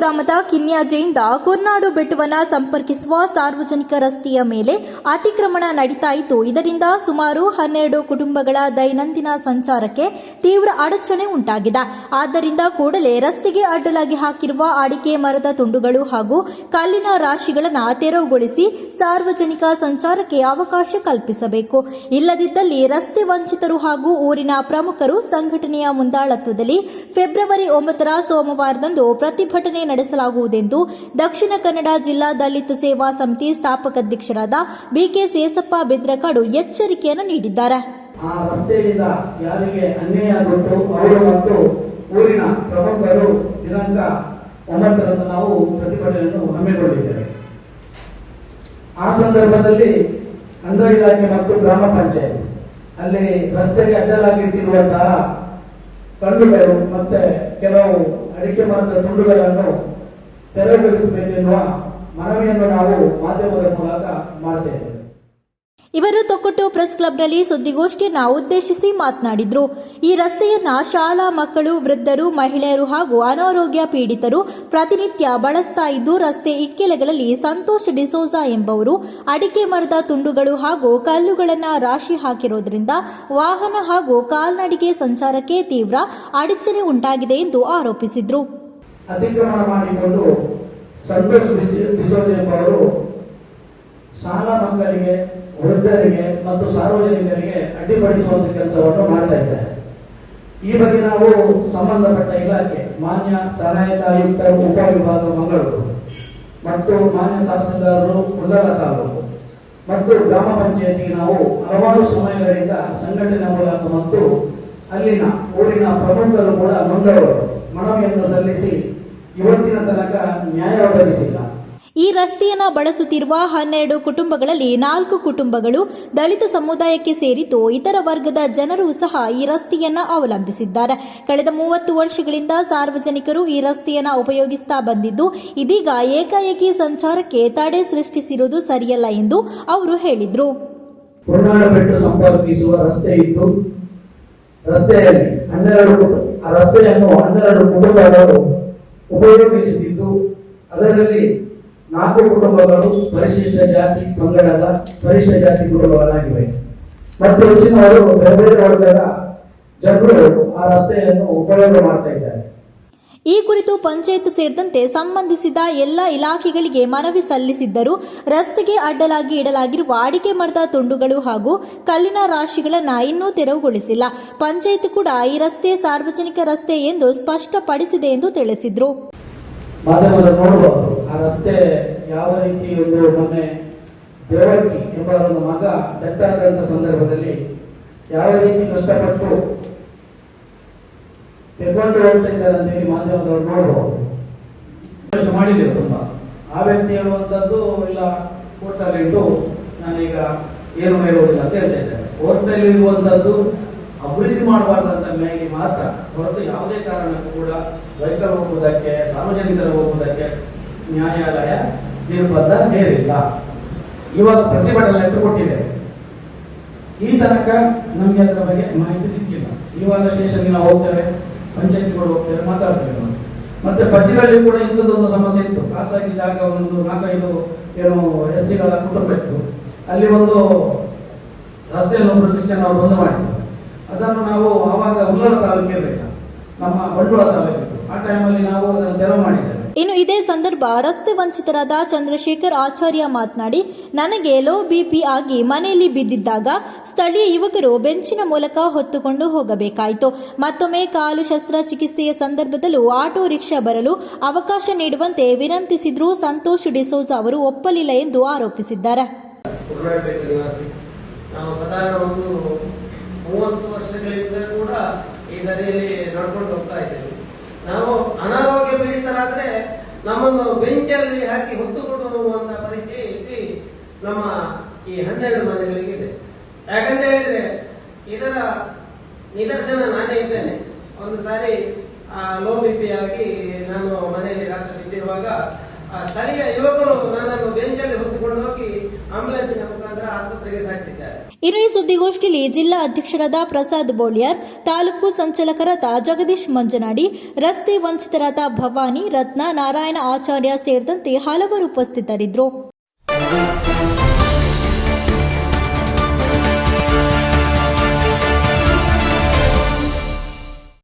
ಗ್ರಾಮದ ಕಿನ್ಯಾಜೆಯಿಂದ ಕೊರ್ನಾಡು ಬೆಟ್ಟವನ್ನ ಸಂಪರ್ಕಿಸುವ ಸಾರ್ವಜನಿಕ ರಸ್ತೆಯ ಮೇಲೆ ಅತಿಕ್ರಮಣ ನಡೀತಾ ಇದ್ದು, ಇದರಿಂದ ಸುಮಾರು ಹನ್ನೆರಡು ಕುಟುಂಬಗಳ ದೈನಂದಿನ ಸಂಚಾರಕ್ಕೆ ತೀವ್ರ ಅಡಚಣೆ ಉಂಟಾಗಿದೆ. ಆದ್ದರಿಂದ ಕೂಡಲೇ ರಸ್ತೆಗೆ ಅಡ್ಡಲಾಗಿ ಹಾಕಿರುವ ಅಡಿಕೆ ಮರದ ತುಂಡುಗಳು ಹಾಗೂ ಕಲ್ಲಿನ ರಾಶಿಗಳನ್ನು ತೆರವುಗೊಳಿಸಿ ಸಾರ್ವಜನಿಕ ಸಂಚಾರಕ್ಕೆ ಅವಕಾಶ ಕಲ್ಪಿಸಬೇಕು. ಇಲ್ಲದಿದ್ದಲ್ಲಿ ರಸ್ತೆ ವಂಚಿತರು ಹಾಗೂ ಊರಿನ ಪ್ರಮುಖರು ಸಂಘಟನೆಯ ಮುಂದಾಳತ್ವದಲ್ಲಿ ಫೆಬ್ರವರಿ ಒಂಬತ್ತರ ಸೋಮವಾರದಂದು ಪ್ರತಿಭಟನೆ ನಡೆಸಲಾಗುವುದೆಂದು ದಕ್ಷಿಣ ಕನ್ನಡ ಜಿಲ್ಲಾ ದಲಿತ ಸೇವಾ ಸಮಿತಿ ಸ್ಥಾಪಕ ಅಧ್ಯಕ್ಷರಾದ ಬಿಕೆ ಸೇಸಪ್ಪ ಬಿದ್ರಕಾಡು ಎಚ್ಚರಿಕೆಯನ್ನು ನೀಡಿದ್ದಾರೆ. ಆ ರಸ್ತೆಯಿಂದ ಯಾರಿಗೆ ಅನ್ಯಾಯ ಆಗುತ್ತೋ ಅವರು ಮತ್ತು ಊರಿನ ಪ್ರಮುಖರು ದಿನಾಂಕ ಒಂಬತ್ತರಂದು ನಾವು ಪ್ರತಿಭಟನೆಯನ್ನು ಹಮ್ಮಿಕೊಂಡಿದ್ದೇವೆ. ಆ ಸಂದರ್ಭದಲ್ಲಿ ಅಂದ ಇಲಾಖೆ ಮತ್ತು ಗ್ರಾಮ ಪಂಚಾಯತ್, ಅಲ್ಲಿ ರಸ್ತೆಗೆ ಅಡ್ಡಲಾಗಿಟ್ಟಿರುವಂತಹ ಕಲ್ಲುಗಳು ಮತ್ತೆ ಕೆಲವು ಅಡಿಕೆ ಮರದ ತುಂಡುಗಳನ್ನು ತೆರವುಗೊಳಿಸಬೇಕೆನ್ನುವ ಮನವಿಯನ್ನು ನಾವು ಮಾಧ್ಯಮದ ಮೂಲಕ ಮಾಡ್ತಾ ಇದ್ದೇವೆ ಇವರು ತೊಕ್ಕೊಟ್ಟು ಪ್ರೆಸ್ ಕ್ಲಬ್ನಲ್ಲಿ ಸುದ್ದಿಗೋಷ್ಠಿಯನ್ನ ಉದ್ದೇಶಿಸಿ ಮಾತನಾಡಿದ್ರು. ಈ ರಸ್ತೆಯನ್ನ ಶಾಲಾ ಮಕ್ಕಳು, ವೃದ್ಧರು, ಮಹಿಳೆಯರು ಹಾಗೂ ಅನಾರೋಗ್ಯ ಪೀಡಿತರು ಪ್ರತಿನಿತ್ಯ ಬಳಸ್ತಾ ಇದ್ದು ರಸ್ತೆ ಇಕ್ಕೆಲೆಗಳಲ್ಲಿ ಸಂತೋಷ್ ಡಿಸೋಜಾ ಎಂಬವರು ಅಡಿಕೆ ಮರದ ತುಂಡುಗಳು ಹಾಗೂ ಕಲ್ಲುಗಳನ್ನ ರಾಶಿ ಹಾಕಿರೋದ್ರಿಂದ ವಾಹನ ಹಾಗೂ ಕಾಲ್ನಡಿಗೆ ಸಂಚಾರಕ್ಕೆ ತೀವ್ರ ಅಡಚಣೆ ಉಂಟಾಗಿದೆ ಎಂದು ಆರೋಪಿಸಿದ್ರು. ಸಂತೋಷ್ ಡಿಸೋಜ ಎಂಬವರು ಶಾಲಾ ಮಕ್ಕಳಿಗೆ, ವೃದ್ಧರಿಗೆ ಮತ್ತು ಸಾರ್ವಜನಿಕರಿಗೆ ಅಡ್ಡಿಪಡಿಸುವಂತ ಕೆಲಸವನ್ನು ಮಾಡ್ತಾ ಇದ್ದಾರೆ. ಈ ಬಗ್ಗೆ ನಾವು ಸಂಬಂಧಪಟ್ಟ ಇಲಾಖೆ, ಮಾನ್ಯ ಸಹಾಯಕ ಉಪ ವಿಭಾಗ ಮಂಗಳೂರು ಮತ್ತು ಮಾನ್ಯ ತಹಸೀಲ್ದಾರರು ಕುಂದಲ ತಾಲೂಕು ಮತ್ತು ಗ್ರಾಮ ಪಂಚಾಯತಿಗೆ ನಾವು ಹಲವಾರು ಸಮಯಗಳಿಂದ ಸಂಘಟನೆ ಮೂಲಕ ಮತ್ತು ಅಲ್ಲಿನ ಊರಿನ ಪ್ರಮುಖರು ಕೂಡ ಮಂಗಳವರು ಮನವಿಯನ್ನು ಸಲ್ಲಿಸಿ ಇವತ್ತಿನ ತನಕ ನ್ಯಾಯ ಒದಗಿಸಿಲ್ಲ. ಈ ರಸ್ತೆಯನ್ನು ಬಳಸುತ್ತಿರುವ ಹನ್ನೆರಡು ಕುಟುಂಬಗಳಲ್ಲಿ ನಾಲ್ಕು ಕುಟುಂಬಗಳು ದಲಿತ ಸಮುದಾಯಕ್ಕೆ ಸೇರಿದ್ದು ಇತರ ವರ್ಗದ ಜನರು ಸಹ ಈ ರಸ್ತೆಯನ್ನ ಅವಲಂಬಿಸಿದ್ದಾರೆ. ಕಳೆದ ಮೂವತ್ತು ವರ್ಷಗಳಿಂದ ಸಾರ್ವಜನಿಕರು ಈ ರಸ್ತೆಯನ್ನ ಉಪಯೋಗಿಸ್ತಾ ಬಂದಿದ್ದು, ಇದೀಗ ಏಕಾಏಕಿ ಸಂಚಾರಕ್ಕೆ ತಡೆ ಸೃಷ್ಟಿಸಿರುವುದು ಸರಿಯಲ್ಲ ಎಂದು ಅವರು ಹೇಳಿದ್ರು. ಉಪಯೋಗಿಸುತ್ತಿದ್ದು, ಅದರಲ್ಲಿ ನಾಲ್ಕು ಕುಟುಂಬಗಳು ಪರಿಶಿಷ್ಟ ಜಾತಿ ಪಂಗಡದ ಪರಿಶಿಷ್ಟ ಜಾತಿ ಕುಟುಂಬಗಳಾಗಿವೆ. ಮತ್ತು ಹೆಚ್ಚಿನವರು ವರ್ಗದ ಜನರು ಆ ರಸ್ತೆಯನ್ನು ಉಪಯೋಗ ಮಾಡ್ತಾ ಇದ್ದಾರೆ. ಈ ಕುರಿತು ಪಂಚಾಯತ್ ಸೇರಿದಂತೆ ಸಂಬಂಧಿಸಿದ ಎಲ್ಲ ಇಲಾಖೆಗಳಿಗೆ ಮನವಿ ಸಲ್ಲಿಸಿದ್ದರೂ ರಸ್ತೆಗೆ ಅಡ್ಡಲಾಗಿ ಇಡಲಾಗಿರುವ ಅಡಿಕೆ ಮರದ ತುಂಡುಗಳು ಹಾಗೂ ಕಲ್ಲಿನ ರಾಶಿಗಳನ್ನು ಇನ್ನೂ ತೆರವುಗೊಳಿಸಿಲ್ಲ. ಪಂಚಾಯತ್ ಕೂಡ ಈ ರಸ್ತೆ ಸಾರ್ವಜನಿಕ ರಸ್ತೆ ಎಂದು ಸ್ಪಷ್ಟಪಡಿಸಿದೆ ಎಂದು ತಿಳಿಸಿದ್ರು. ಆ ರಸ್ತೆ ಯಾವ ರೀತಿ ಒಂದು ಮೊನ್ನೆ ದೇವಕ್ಕಿ ಎಂಬ ಒಂದು ಮಗ ಡೆತ್ ಆದಂತ ಸಂದರ್ಭದಲ್ಲಿ ಯಾವ ರೀತಿ ಕಷ್ಟಪಟ್ಟು ತೆಗೆದುಕೊಂಡು ಹೋಗ್ತಾ ಇದ್ದಾರೆ ಅಂತ ಹೇಳಿ ಮಾಧ್ಯಮದವರು ನೋಡಬಹುದು ಮಾಡಿದ್ದೇವೆ ತುಂಬಾ. ಆ ವ್ಯಕ್ತಿ ಹೇಳುವಂತದ್ದು ಇಲ್ಲ ಕೋರ್ಟಲ್ಲಿ ಇಟ್ಟು ನಾನೀಗ ಏನು ಹೇಳುವುದಿಲ್ಲ ಅಂತ ಹೇಳ್ತಾ ಇದ್ದಾರೆ ಕೋರ್ಟಲ್ಲಿ ಇರುವಂತದ್ದು ಅಭಿವೃದ್ಧಿ ಮಾಡಬಾರ್ದಂತ ಮೇಲೆ ಮಾತ್ರ ಹೊರತು ಯಾವುದೇ ಕಾರಣಕ್ಕೂ ಕೂಡ ವೆಹಿಕಲ್ ಹೋಗುವುದಕ್ಕೆ ಸಾರ್ವಜನಿಕರು ಹೋಗುವುದಕ್ಕೆ ನ್ಯಾಯಾಲಯ ನಿರ್ಬಂಧ ಹೇರಿಲ್ಲ. ಇವಾಗ ಪ್ರತಿಭಟನೆ ಕೊಟ್ಟಿದ್ದೇವೆ ಈ ತನಕ ನಮ್ಗೆ ಅದರ ಬಗ್ಗೆ ಮಾಹಿತಿ ಸಿಕ್ಕಿಲ್ಲ. ಇವಾಗ ಸ್ಟೇಷನ್ಗೆ ನಾವು ಹೋಗ್ತೇವೆ ಪಂಚಾಯತ್ಗಳು ಹೋಗ್ತೇವೆ, ಮಾತಾಡ್ತೇವೆ ನಾವು. ಮತ್ತೆ ಬಜ್ಜಿಗಳಲ್ಲಿ ಕೂಡ ಇಂಥದ್ದೊಂದು ಸಮಸ್ಯೆ ಇತ್ತು. ಖಾಸಗಿ ಜಾಗ ಒಂದು ನಾಲ್ಕೈದು ಏನು ಎಸ್ ಸಿಗಳ ಕುಟುಂಬ ಅಲ್ಲಿ ಒಂದು ರಸ್ತೆಯನ್ನು ಒಬ್ಬರು ಕ್ರಿಶ್ಚಿಯನ್ ಅವರು ಬಂದ್ ಮಾಡಿದ್ರು. ಅದನ್ನು ನಾವು ಆವಾಗ ಉಲ್ಲಳ ತಾಲೂಕು ಇರಲಿಲ್ಲ ನಮ್ಮ ಬಂಡವಾಳ ತಾಲೂಕಿತ್ತು. ಆ ಟೈಮಲ್ಲಿ ನಾವು ಅದನ್ನು ತೆರವು ಮಾಡಿದ್ದೇವೆ ಇನ್ನು ಇದೇ ಸಂದರ್ಭ ರಸ್ತೆ ವಂಚಿತರಾದ ಚಂದ್ರಶೇಖರ್ ಆಚಾರ್ಯ ಮಾತನಾಡಿ, ನನಗೆ ಲೋ ಬಿಪಿ ಆಗಿ ಮನೆಯಲ್ಲಿ ಬಿದ್ದಿದ್ದಾಗ ಸ್ಥಳೀಯ ಯುವಕರು ಬೆಂಚಿನ ಮೂಲಕ ಹೊತ್ತುಕೊಂಡು ಹೋಗಬೇಕಾಯಿತು. ಮತ್ತೊಮ್ಮೆ ಕಾಲು ಶಸ್ತ್ರಚಿಕಿತ್ಸೆಯ ಸಂದರ್ಭದಲ್ಲೂ ಆಟೋ ರಿಕ್ಷಾ ಬರಲು ಅವಕಾಶ ನೀಡುವಂತೆ ವಿನಂತಿಸಿದ್ರೂ ಸಂತೋಷ್ ಡಿಸೋಜ ಅವರು ಒಪ್ಪಲಿಲ್ಲ ಎಂದು ಆರೋಪಿಸಿದ್ದಾರೆ. ಮೂವತ್ತು ವರ್ಷಗಳಿಂದ ಕೂಡ ಈ ನದಿಯಲ್ಲಿ ನಡ್ಕೊಂಡು ಹೋಗ್ತಾ ಇದ್ದೇವೆ. ನಾವು ಅನಾರೋಗ್ಯ ಪೀಡಿತರಾದ್ರೆ ನಮ್ಮನ್ನು ಬೆಂಚಲ್ಲಿ ಹಾಕಿ ಹೊತ್ತುಕೊಂಡು ಹೋಗುವಂತ ಪರಿಸ್ಥಿತಿ ನಮ್ಮ ಈ ಹನ್ನೆರಡು ಮನೆಗಳಿಗಿದೆ ಯಾಕಂತ ಹೇಳಿದ್ರೆ ಇದರ ನಿದರ್ಶನ ನಾನೇ ಇದ್ದೇನೆ. ಒಂದು ಸಾರಿ ಲೋ ಬಿ ಆಗಿ ನಾನು ಮನೆಯಲ್ಲಿ ರಾತ್ರಿ ಬಿದ್ದಿರುವಾಗ ಸ್ಥಳೀಯ ಯುವಕರು ನನ್ನನ್ನು ಬೆಂಚಲ್ಲಿ ಹೊತ್ತುಕೊಂಡು ಹೋಗಿ ಮುಖಾಂತರ ಆಸ್ಪತ್ರೆಗೆ ಸಾಗಿಸಿದ್ದಾರೆ. ಇನ್ನು ಈ ಸುದ್ದಿಗೋಷ್ಠಿಯಲ್ಲಿ ಜಿಲ್ಲಾ ಅಧ್ಯಕ್ಷರಾದ ಪ್ರಸಾದ್ ಬೋಳಿಯಾರ್, ತಾಲೂಕು ಸಂಚಾಲಕರಾದ ಜಗದೀಶ್ ಮಂಜನಾಡಿ, ರಸ್ತೆ ವಂಚಿತರಾದ ಭವಾನಿ, ರತ್ನ ನಾರಾಯಣ ಆಚಾರ್ಯ ಸೇರಿದಂತೆ ಹಲವರು ಉಪಸ್ಥಿತರಿದ್ದರು.